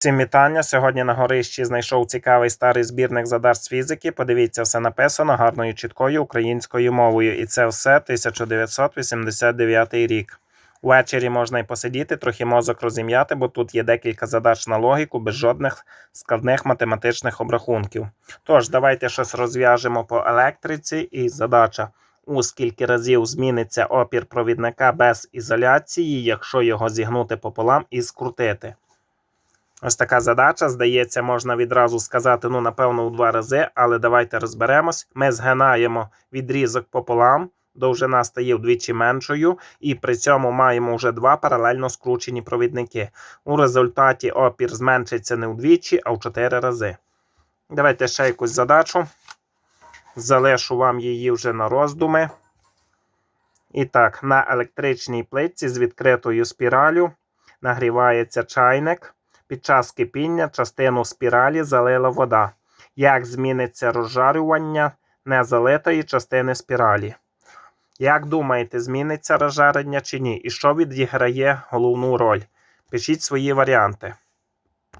Всім вітання. Сьогодні на горищі знайшов цікавий старий збірник задач з фізики. Подивіться, все написано гарною чіткою українською мовою. І це все 1989 рік. Ввечері можна й посидіти, трохи мозок розім'яти, бо тут є декілька задач на логіку без жодних складних математичних обрахунків. Тож, давайте щось розв'яжемо по електриці і задача. У скільки разів зміниться опір провідника без ізоляції, якщо його зігнути пополам і скрутити. Ось така задача. Здається, можна відразу сказати, ну, напевно, у два рази, але давайте розберемось. Ми згинаємо відрізок пополам, довжина стає вдвічі меншою, і при цьому маємо вже два паралельно скручені провідники. У результаті опір зменшиться не вдвічі, а в чотири рази. Давайте ще якусь задачу. Залишу вам її вже на роздуми. І так, на електричній плитці з відкритою спіралю нагрівається чайник. Під час кипіння частину спіралі залила вода. Як зміниться розжарювання незалитої частини спіралі? Як думаєте, зміниться розжарення чи ні? І що відіграє головну роль? Пишіть свої варіанти.